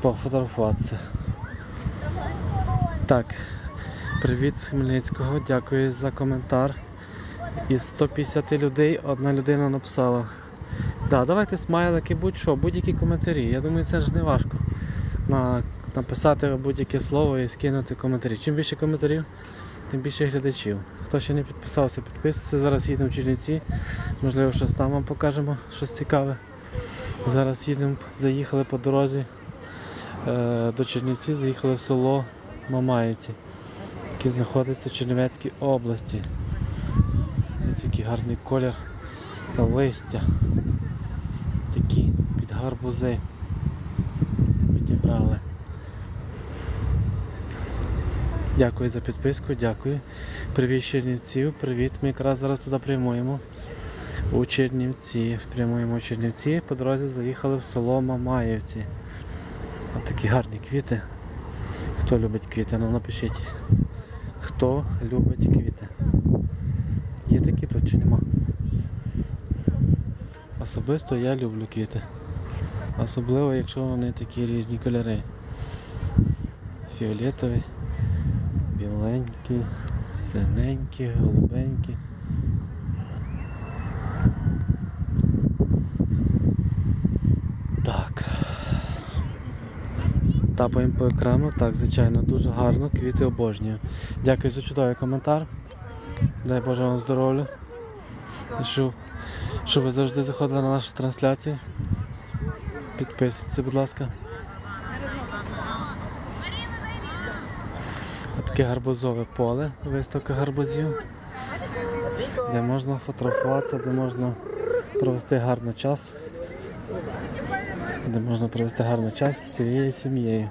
пофотографуватися. Так, привіт з Хмельницького, дякую за коментар. Із 150 людей одна людина написала. Да, давайте смайлики, будь-що, будь-які коментарі. Я думаю, це ж не важко. На, написати будь-яке слово і скинути коментарі. Чим більше коментарів, тим більше глядачів. Хто ще не підписався, підписуйтесь. Зараз їдемо в Чернівці. Можливо, щось там вам покажемо, щось цікаве. Зараз їдемо, заїхали по дорозі до Чернівці, заїхали в село Мамаївці, яке знаходиться в Чернівецькій області. Ось який гарний колір листя. Такі під гарбузи підібрали. Дякую за підписку, дякую. Привіт Чернівців, привіт. Ми якраз зараз туди прямуємо. У Чернівці. Прямуємо у Чернівці. По дорозі заїхали в село Мамаївці. Такі гарні квіти. Хто любить квіти, ну напишіть. Хто любить квіти? Є такі тут чи нема? Особисто я люблю квіти. Особливо, якщо вони такі різні кольори. Фіолетові, біленькі, синенькі, голубенькі. Так. Тапаємо по екрану. Так, звичайно, дуже гарно. Квіти обожнюю. Дякую за чудовий коментар. Дай Боже вам здоров'я. Щоб, щоб ви завжди заходили на наші трансляції. Підписуйтесь, будь ласка. Таке гарбузове поле, виставка гарбузів, де можна фотографуватися, де можна провести гарний час, де можна провести гарний час з цією сім'єю.